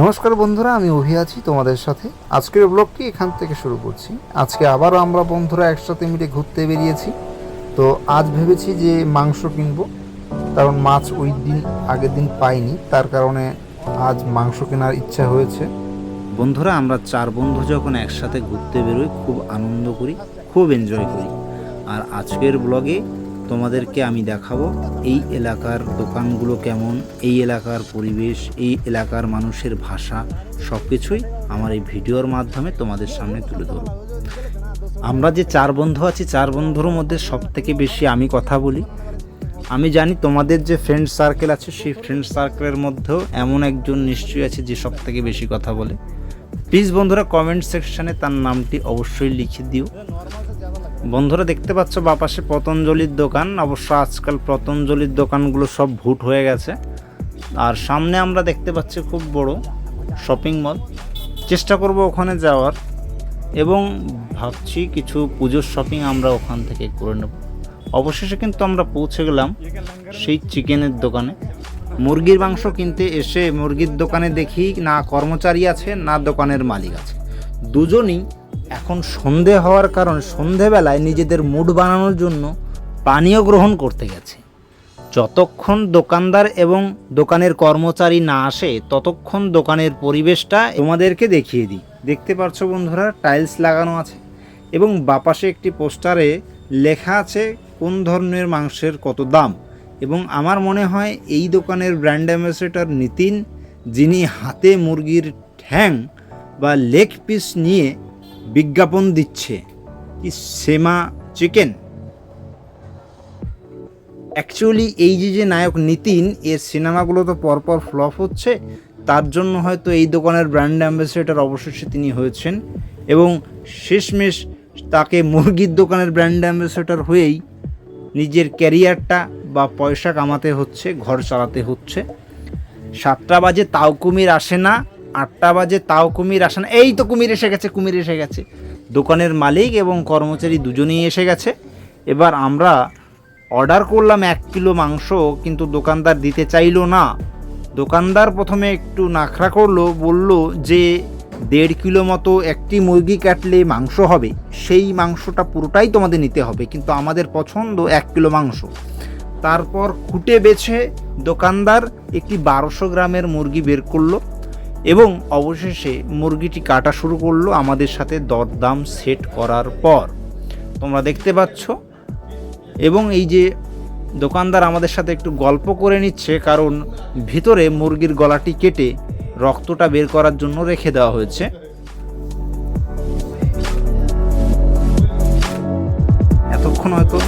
নমস্কার বন্ধুরা, আমি অভি আছি তোমাদের সাথে। আজকের ব্লগটি এখান থেকে শুরু করছি। আজকে আবারও আমরা বন্ধুরা একসাথে মিলে ঘুরতে বেরিয়েছি। তো আজ ভেবেছি যে মাংস কিনবো, কারণ মাছ ওই দিন, আগের দিন পাইনি। তার কারণে আজ মাংস কেনার ইচ্ছা হয়েছে। বন্ধুরা, আমরা চার বন্ধু যখন একসাথে ঘুরতে বেরোই, খুব আনন্দ করি, খুব এনজয় করি। আর আজকের ব্লগে তোমাদেরকে আমি দেখাবো এই এলাকার দোকানগুলো কেমন, এই এলাকার পরিবেশ, এই এলাকার মানুষের ভাষা সব কিছুই আমার এই ভিডিওর মাধ্যমে তোমাদের সামনে তুলে ধরব। আমরা যে চার বন্ধু আছি, চার বন্ধুর মধ্যে সব থেকে বেশি আমি কথা বলি। আমি জানি তোমাদের যে ফ্রেন্ড সার্কেল আছে, সেই ফ্রেন্ড সার্কেলের মধ্যেও এমন একজন নিশ্চয়ই আছে যে সব থেকে বেশি কথা বলে। প্লিজ বন্ধুরা কমেন্ট সেকশানে তার নামটি অবশ্যই লিখে দিও। বন্ধুরা দেখতে পাচ্ছ বাপাশে পতঞ্জলির দোকান। অবশ্য আজকাল পতঞ্জলির দোকানগুলো সব ভুট হয়ে গেছে। আর সামনে আমরা দেখতে পাচ্ছি খুব বড় শপিং মল। চেষ্টা করব ওখানে যাওয়ার। এবং ভাবছি কিছু পুজোর শপিং আমরা ওখান থেকে করে নেব। অবশেষে কিন্তু আমরা পৌঁছে গেলাম সেই চিকেনের দোকানে। মুরগির মাংস কিনতে এসে মুরগির দোকানে দেখি না কর্মচারী আছে, না দোকানের মালিক আছে। দুজনই এখন সন্ধে হওয়ার কারণে সন্ধেবেলায় নিজেদের মুড বানানোর জন্য পানীয় গ্রহণ করতে গেছে। যতক্ষণ দোকানদার এবং দোকানের কর্মচারী না আসে, ততক্ষণ দোকানের পরিবেশটা তোমাদেরকে দেখিয়ে দিই। দেখতে পাচ্ছ বন্ধুরা, টাইলস লাগানো আছে এবং বাপাশে একটি পোস্টারে লেখা আছে কোন ধরনের মাংসের কত দাম। এবং আমার মনে হয় এই দোকানের ব্র্যান্ড অ্যাম্বাসেডর নিতিন, যিনি হাতে মুরগির ঠ্যাং বা লেগ পিস নিয়ে বিজ্ঞাপন দিচ্ছে। কি সেমা চিকেন? অ্যাকচুয়ালি এই যে যে নায়ক নিতিন, এর সিনেমাগুলো তো পরপর ফ্লপ হচ্ছে। তার জন্য হয়তো এই দোকানের ব্র্যান্ড অ্যাম্বাসেডর অবশেষে তিনি হয়েছেন। এবং শেষমেশ তাকে মুরগির দোকানের ব্র্যান্ড অ্যাম্বাসেডর হয়েই নিজের ক্যারিয়ারটা বা পয়সা কামাতে হচ্ছে, ঘর চালাতে হচ্ছে। সাতটা বাজে তাও কুমির আসে না। আটটা বাজে, তাও কুমির আসে না। এই তো কুমির এসে গেছে, কুমির এসে গেছে। দোকানের মালিক এবং কর্মচারী দুজনেই এসে গেছে। এবার আমরা অর্ডার করলাম এক কিলো মাংস, কিন্তু দোকানদার দিতে চাইলো না। দোকানদার প্রথমে একটু নাখরা করল, বলল যে, দেড় কিলো মতো একটি মুরগি কাটলে মাংস হবে। সেই মাংসটা পুরোটাই তোমাদের নিতে হবে, কিন্তু আমাদের পছন্দ এক কিলো মাংস। তারপর খুঁটে বেছে দোকানদার একটি বারোশো গ্রামের মুরগি বের করল। এবং অবশেষে মুরগিটি কাটা শুরু করল আমাদের সাথে দরদাম সেট করার পর। তোমরা দেখতে পাচ্ছ? এবং এই যে দোকানদার আমাদের সাথে একটু গল্প করে নিচ্ছে, কারণ ভিতরে মুরগির গলাটি কেটে রক্তটা বের করার জন্য রেখে দেওয়া হয়েছে। এতক্ষণ হয়তো